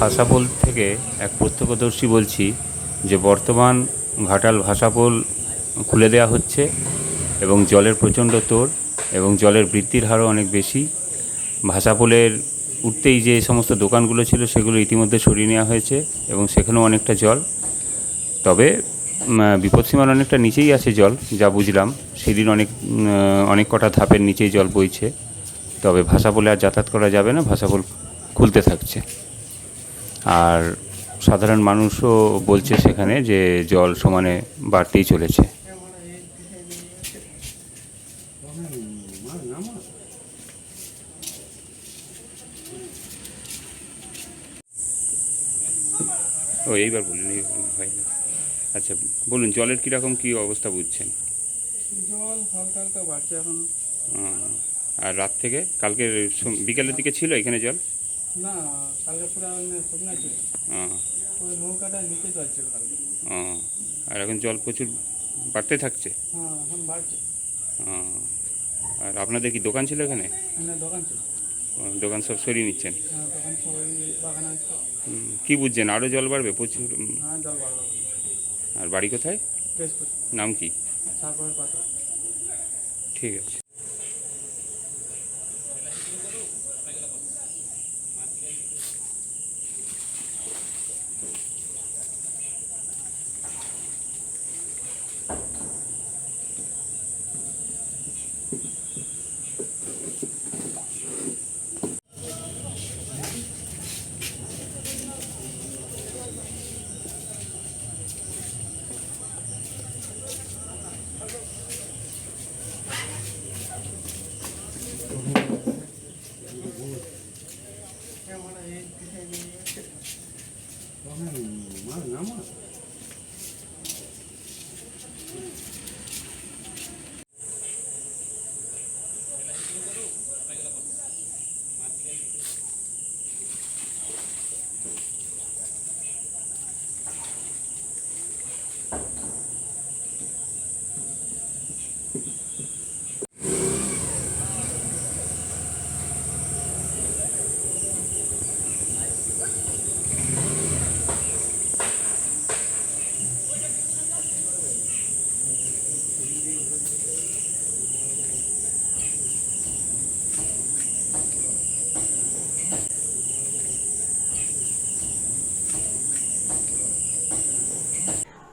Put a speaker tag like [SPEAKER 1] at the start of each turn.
[SPEAKER 1] ভাষাপোল থেকে এক প্রত্যক্ষদর্শী বলছি যে বর্তমান ঘাটাল ভাষাপোল খুলে দেওয়া হচ্ছে এবং জলের প্রচণ্ড তোর এবং জলের বৃদ্ধির হারও অনেক বেশি। ভাষাপোলের উঠতেই যে সমস্ত দোকানগুলো ছিল সেগুলো ইতিমধ্যে সরিয়ে নেওয়া হয়েছে এবং সেখানেও অনেকটা জল। তবে বিপদসীমার অনেকটা নিচেই আছে জল, যা বুঝলাম। সেদিন অনেক অনেক কটা ধাপের নিচেই জল বইছে। তবে ভাষাপোলে আর যাতায়াত করা যাবে না, ভাষাপোল খুলতে থাকছে। আর সাধারণ মানুষও বলছে সেখানে যে জল সমানে বাড়তেই চলেছে। ও এইবার বলুন হয় না। আচ্ছা বলুন জলের কীরকম কী অবস্থা বুঝছেন?
[SPEAKER 2] জল হালকা হালকা বাড়ছে এখন।
[SPEAKER 1] আর রাত থেকে? কালকে বিকেলের দিকে ছিল এখানে জল?
[SPEAKER 2] না কালকে পুরো শুকনা ছিল। ওই নৌকাটা নিচে চলছিল কালকে।
[SPEAKER 1] আর এখন জল প্রচুর বাড়তে থাকছে?
[SPEAKER 2] হ্যাঁ এখন বাড়ছে।
[SPEAKER 1] আর আপনাদের কি দোকান ছিল এখানে?
[SPEAKER 2] এখানে দোকান ছিল।
[SPEAKER 1] দোকান সব সরিয়ে নিচ্ছেন?
[SPEAKER 2] হ্যাঁ
[SPEAKER 1] কি বুঝছেন? আরও জল বাড়বে প্রচুর?
[SPEAKER 2] হ্যাঁ
[SPEAKER 1] আর বাড়ি কোথায়? নাম কি? ঠিক আছে।